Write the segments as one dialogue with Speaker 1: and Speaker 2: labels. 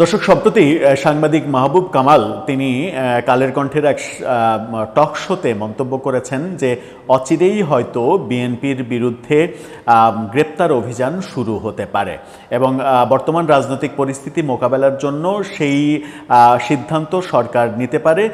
Speaker 1: দর্শক, সম্প্রতি সাংবাদিক মাহবুব কামাল তিনি কালের কণ্ঠের এক টক শোতে মন্তব্য করেছেন যে, অচিরেই হয়তো বিএনপির বিরুদ্ধে গ্রেপ্তার অভিযান শুরু হতে পারে এবং বর্তমান রাজনৈতিক পরিস্থিতি মোকাবেলার জন্য সেই সিদ্ধান্ত সরকার নিতে পারে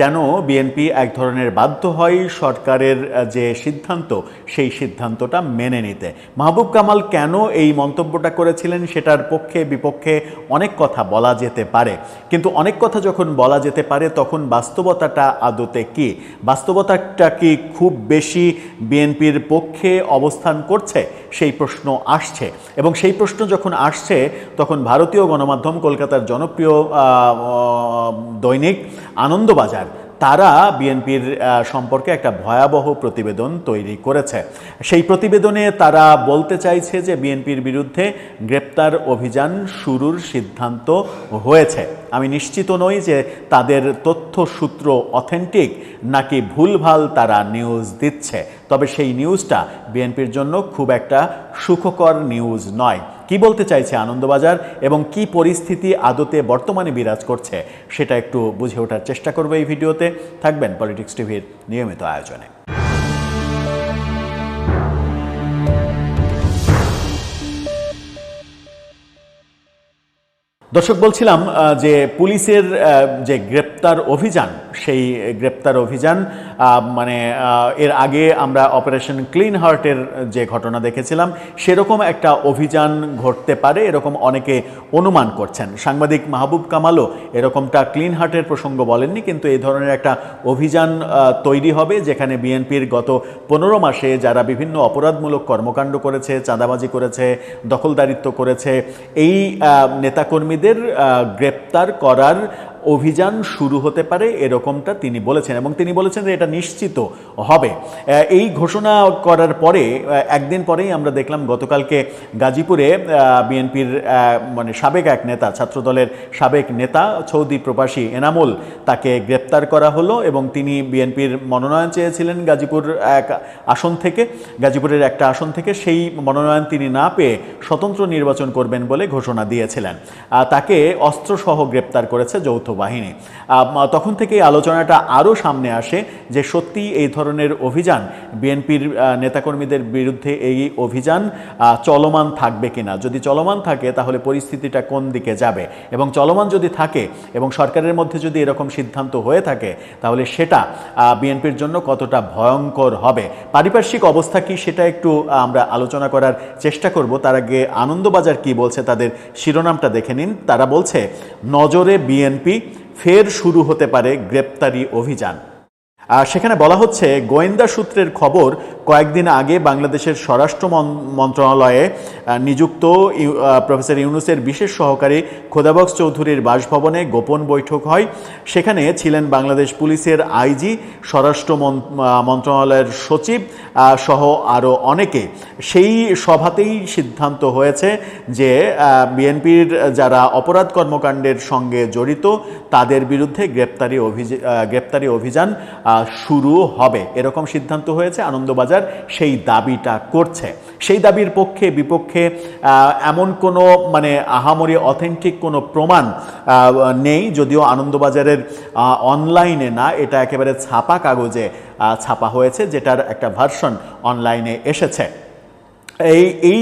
Speaker 1: যেন বিএনপি এক ধরনের বাধ্য হয় সরকারের যে সিদ্ধান্ত, সেই সিদ্ধান্তটা মেনে নিতে। মাহবুব কামাল কেন এই মন্তব্যটা করেছিলেন সেটার পক্ষে বিপক্ষে অনেক কথা বলা যেতে পারে। কিন্তু অনেক কথা যখন বলা যেতে পারে, তখন বাস্তবতাটা আদতে কি? বাস্তবতাটা কি খুব বেশি বিএনপির পক্ষে অবস্থান করছে? সেই প্রশ্ন আসছে। এবং সেই প্রশ্ন যখন আসছে, তখন ভারতীয় গণমাধ্যম কলকাতার জনপ্রিয় দৈনিক আনন্দবাজার তারা বিএনপির সম্পর্কে একটা ভয়াবহ প্রতিবেদন তৈরি করেছে। সেই প্রতিবেদনে তারা বলতে চাইছে যে বিএনপির বিরুদ্ধে গ্রেপ্তার অভিযান শুরুর সিদ্ধান্ত হয়েছে। আমি নিশ্চিত নই যে তাদের তথ্য সূত্র অথেন্টিক নাকি ভুলভাল তারা নিউজ দিচ্ছে। তবে সেই নিউজটা বিএনপির জন্য খুব একটা সুখকর নিউজ নয়। কি বলতে চাইছে আনন্দবাজার এবং কি পরিস্থিতি আদতে বর্তমানে বিরাজ করছে, সেটা একটু বুঝে ওঠার চেষ্টা করব এই ভিডিওতে। থাকবেন পলিটিক্স টিভির নিয়মিত আয়োজনে। দর্শক বলছিলাম যে পুলিশের যে গ্রেপ্তার অভিযান সেই গ্রেপ্তার অভিযান মানে এর আগে আমরা অপারেশন ক্লিন হার্টের যে ঘটনা দেখেছিলাম সেরকম একটা অভিযান ঘটতে পারে এরকম অনেকে অনুমান করছেন। সাংবাদিক মাহবুব কামালও এরকমটা ক্লিন হার্টের প্রসঙ্গ বলেননি কিন্তু এই ধরনের একটা অভিযান তৈরি হবে যেখানে বিএনপির গত পনেরো মাসে যারা বিভিন্ন অপরাধমূলক কর্মকাণ্ড করেছে চাঁদাবাজি করেছে দখলদারিত্ব করেছে এই আহ, নেতাকর্মীদের গ্রেপ্তার করার অভিযান শুরু হতে পারে এরকমটা তিনি বলেছেন এবং তিনি বলেছেন যে এটা নিশ্চিত হবে। এই ঘোষণা করার পরে একদিন পরেই আমরা দেখলাম গতকালকে গাজীপুরে বিএনপির মানে সাবেক এক নেতা, ছাত্রদলের সাবেক নেতা সৌদি প্রবাসী এনামুল, তাকে গ্রেপ্তার করা হলো এবং তিনি বিএনপির মনোনয়ন চেয়েছিলেন গাজীপুর এক আসন থেকে, গাজীপুরের একটা আসন থেকে। সেই মনোনয়ন তিনি না পেয়ে স্বতন্ত্র নির্বাচন করবেন বলে ঘোষণা দিয়েছিলেন। তাকে অস্ত্রসহ গ্রেপ্তার করেছে যৌথ বাহিনী। তখন থেকে আলোচনাটা আরও সামনে আসে যে সত্যি এই ধরনের অভিযান, বিএনপির নেতাকর্মীদের বিরুদ্ধে এই অভিযান চলমান থাকবে কিনা। যদি চলমান থাকে, তাহলে পরিস্থিতিটা কোন দিকে যাবে? এবং চলমান যদি থাকে এবং সরকারের মধ্যে যদি এরকম সিদ্ধান্ত হয়ে থাকে, তাহলে সেটা বিএনপির জন্য কতটা ভয়ঙ্কর হবে? পারিপার্শ্বিক অবস্থা কি সেটা একটু আমরা আলোচনা করার চেষ্টা করব। তার আগে আনন্দবাজার কি বলছে তাদের শিরোনামটা দেখে নিন। তারা বলছে, নজরে বিএনপি ফের শুরু হতে পারে গ্রেপ্তারি অভিযান। সেখানে বলা হচ্ছে, গোয়েন্দা সূত্রের খবর, কয়েকদিন আগে বাংলাদেশের স্বরাষ্ট্র মন্ত্রণালয়ে নিযুক্ত প্রফেসর ইউনুসের বিশেষ সহকারী খোদাবক্স চৌধুরীর বাসভবনে গোপন বৈঠক হয়। সেখানে ছিলেন বাংলাদেশ পুলিশের আইজি, স্বরাষ্ট্র মন্ত্রণালয়ের সচিব সহ আরও অনেকে। সেই সভাতেই সিদ্ধান্ত হয়েছে যে বিএনপির যারা অপরাধ কর্মকাণ্ডের সঙ্গে জড়িত, তাদের বিরুদ্ধে গ্রেপ্তারি অভিযান গ্রেপ্তারি অভিযান শুরু হবে। এরকম সিদ্ধান্ত হয়েছে, আনন্দবাজার সেই দাবিটা করছে। সেই দাবির পক্ষে, বিপক্ষে এমন কোনো মানে আহামরি অথেন্টিক কোনো প্রমাণ নেই, যদিও আনন্দবাজারের অনলাইনে না, এটা একেবারে ছাপা কাগজে ছাপা হয়েছে, যেটার একটা ভার্সন অনলাইনে এসেছে। এই এই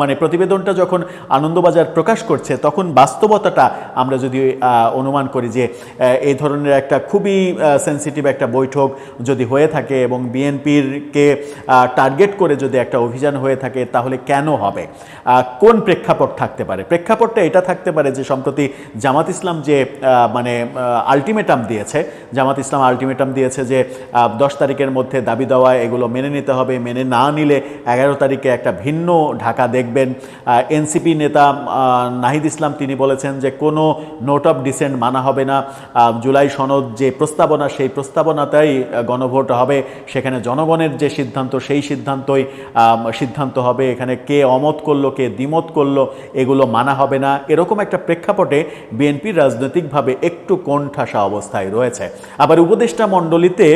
Speaker 1: মানে প্রতিবেদনটা যখন আনন্দবাজার প্রকাশ করছে, তখন বাস্তবতাটা আমরা যদি অনুমান করি যে এই ধরনের একটা খুবই সেন্সিটিভ একটা বৈঠক যদি হয়ে থাকে এবং বিএনপিরকে টার্গেট করে যদি একটা অভিযান হয়ে থাকে, তাহলে কেন হবে? কোন প্রেক্ষাপট থাকতে পারে? প্রেক্ষাপটটা এটা থাকতে পারে যে, সম্প্রতি জামাত ইসলাম যে মানে আলটিমেটাম দিয়েছে, জামাত ইসলাম আলটিমেটাম দিয়েছে যে দশ তারিখের মধ্যে দাবি দেওয়া এগুলো মেনে নিতে হবে, মেনে না নিলে এগারো তারিখে একটা ভিন্ন ঢাকা দেখবেন। এনসিপি নেতা নাহিদ ইসলাম তিনি বলেছেন যে কোনো নোট অফ ডিসেন্ট মানা হবে না। জুলাই সনদ যে প্রস্তাবনা, সেই প্রস্তাবনাতেই গণভোট হবে। সেখানে জনগণের যে সিদ্ধান্ত, সেই সিদ্ধান্তই সিদ্ধান্ত হবে। এখানে কে অমত করল, কে দ্বিমত করল, এগুলো মানা হবে না। এরকম একটা প্রেক্ষাপটে বিএনপি রাজনৈতিকভাবে একটু কোণঠাসা অবস্থায় রয়েছে। আবার উপদেষ্টা মণ্ডলীতে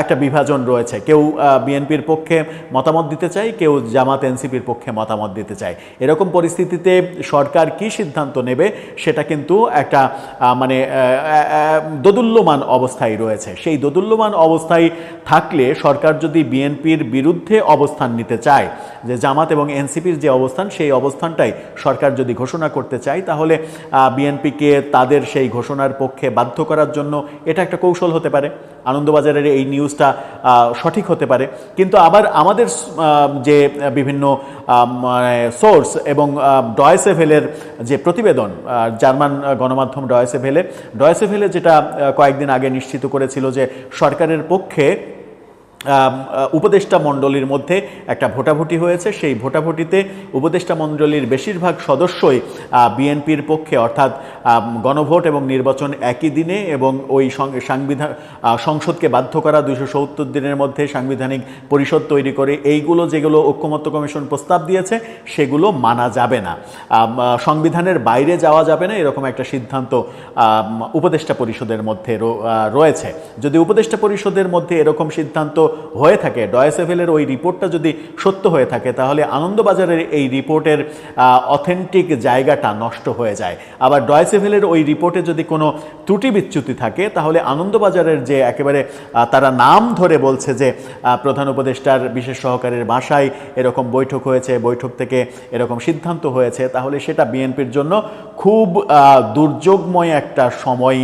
Speaker 1: একটা বিভাজন রয়েছে। কেউ বিএনপির পক্ষে মতামত দিতে চায়, কেউ জামাত এনসিপির পক্ষে মতামত দিতে চায়। এরকম পরিস্থিতিতে সরকার কি সিদ্ধান্ত নেবে সেটা কিন্তু একটা মানে দোদুল্যমান অবস্থায় রয়েছে। সেই দোদুল্যমান অবস্থায় থাকলে সরকার যদি বিএনপির বিরুদ্ধে অবস্থান নিতে চায়, যে জামাত এবং এনসিপির যে অবস্থান, সেই অবস্থানটাই সরকার যদি ঘোষণা করতে চায়, তাহলে বিএনপিকে তাদের সেই ঘোষণার পক্ষে বাধ্য করার জন্য এটা একটা কৌশল হতে পারে। আনন্দবাজারের এই নিউজটা সঠিক হতে পারে। কিন্তু আবার আমাদের যে বিভিন্ন সোর্স এবং ডয়েসেভেলের যে প্রতিবেদন জার্মান গণমাধ্যম ডয়েসেভেলে ডয়েসেভেলে যেটা কয়েকদিন আগে নিশ্চিত করেছিল যে সরকারের পক্ষে উপদেষ্টা মণ্ডলীর মধ্যে একটা ভোটাভুটি হয়েছে। সেই ভোটাভুটিতে উপদেষ্টা মণ্ডলীর বেশিরভাগ সদস্যই বিএনপির পক্ষে, অর্থাৎ গণভোট এবং নির্বাচন একই দিনে এবং ওই সাংবিধান সংসদকে বাধ্য করা দুইশো সত্তর দিনের মধ্যে সাংবিধানিক পরিষদ তৈরি করে এইগুলো যেগুলো ঐক্যমত্য কমিশন প্রস্তাব দিয়েছে, সেগুলো মানা যাবে না। সংবিধানের বাইরে যাওয়া যাবে না, এরকম একটা সিদ্ধান্ত উপদেষ্টা পরিষদের মধ্যে রয়েছে। যদি উপদেষ্টা পরিষদের মধ্যে এরকম সিদ্ধান্ত হয়ে থাকে। ডয়েসেভেলের ওই রিপোর্টটা যদি সত্য হয়ে থাকে, তাহলে আনন্দবাজারের এই রিপোর্টের অথেন্টিক জায়গাটা নষ্ট হয়ে যায়। আবার ডয়েসেভেলের ওই রিপোর্টে যদি কোনো ত্রুটি বিচ্যুতি থাকে, তাহলে আনন্দবাজারের যে একেবারে তারা নাম ধরে বলছে যে প্রধান উপদেষ্টার বিশেষ সহকারের বাসায় এরকম বৈঠক হয়েছে, বৈঠক থেকে এরকম সিদ্ধান্ত হয়েছে, তাহলে সেটা বিএনপির জন্য খুব দুর্যোগময় একটা সময়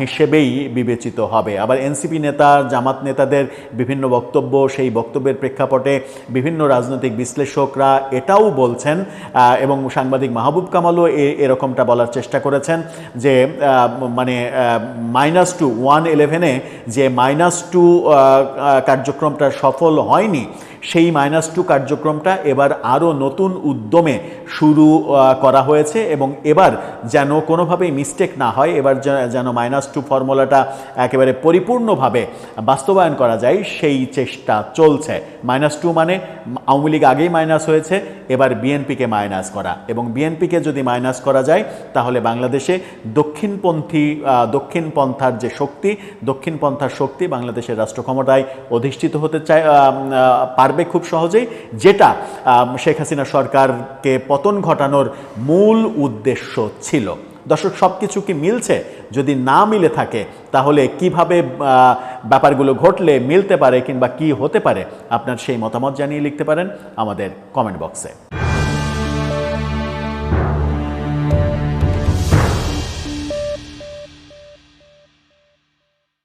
Speaker 1: হিসেবেই বিবেচিত হবে। আবার এনসিপি নেতা, জামাত নেতাদের বিভিন্ন বক্তব্য, সেই বক্তব্যের প্রেক্ষাপটে বিভিন্ন রাজনৈতিক বিশ্লেষকরা এটাও বলছেন এবং সাংবাদিক মাহবুব কামালও এরকমটা বলার চেষ্টা করেছেন যে মানে মাইনাস টু ওয়ান ইলেভেনে যে মাইনাস টু কার্যক্রমটা সফল হয়নি সেই মাইনাস টু কার্যক্রমটা এবার আরও নতুন উদ্যমে শুরু করা হয়েছে এবং এবার যেন কোনোভাবেই মিস্টেক না হয় এবার যেন মাইনাস টু ফর্মুলাটা একেবারে পরিপূর্ণভাবে বাস্তবায়ন করা যায় সেই চেষ্টা চলছে। মাইনাস টু মানে আওয়ামী লীগ আগেই মাইনাস হয়েছে এবার বিএনপিকে মাইনাস করা। এবং বিএনপিকে যদি মাইনাস করা যায় তাহলে বাংলাদেশে দক্ষিণপন্থী আহ, দক্ষিণ পন্থার যে শক্তি দক্ষিণ পন্থার শক্তি বাংলাদেশের রাষ্ট্র ক্ষমতায় অধিষ্ঠিত হতে চায় আহ, পারবে খুব সহজেই, যেটা শেখ হাসিনা সরকারকে পতন ঘটানোর মূল উদ্দেশ্য ছিল। দর্শক সব কিছু কি মিলছে? যদি না মিলে থাকে, তাহলে কীভাবে ব্যাপারগুলো ঘটলে মিলতে পারে কিংবা কি হতে পারে, আপনার সেই মতামত জানিয়ে লিখতে পারেন আমাদের কমেন্ট বক্সে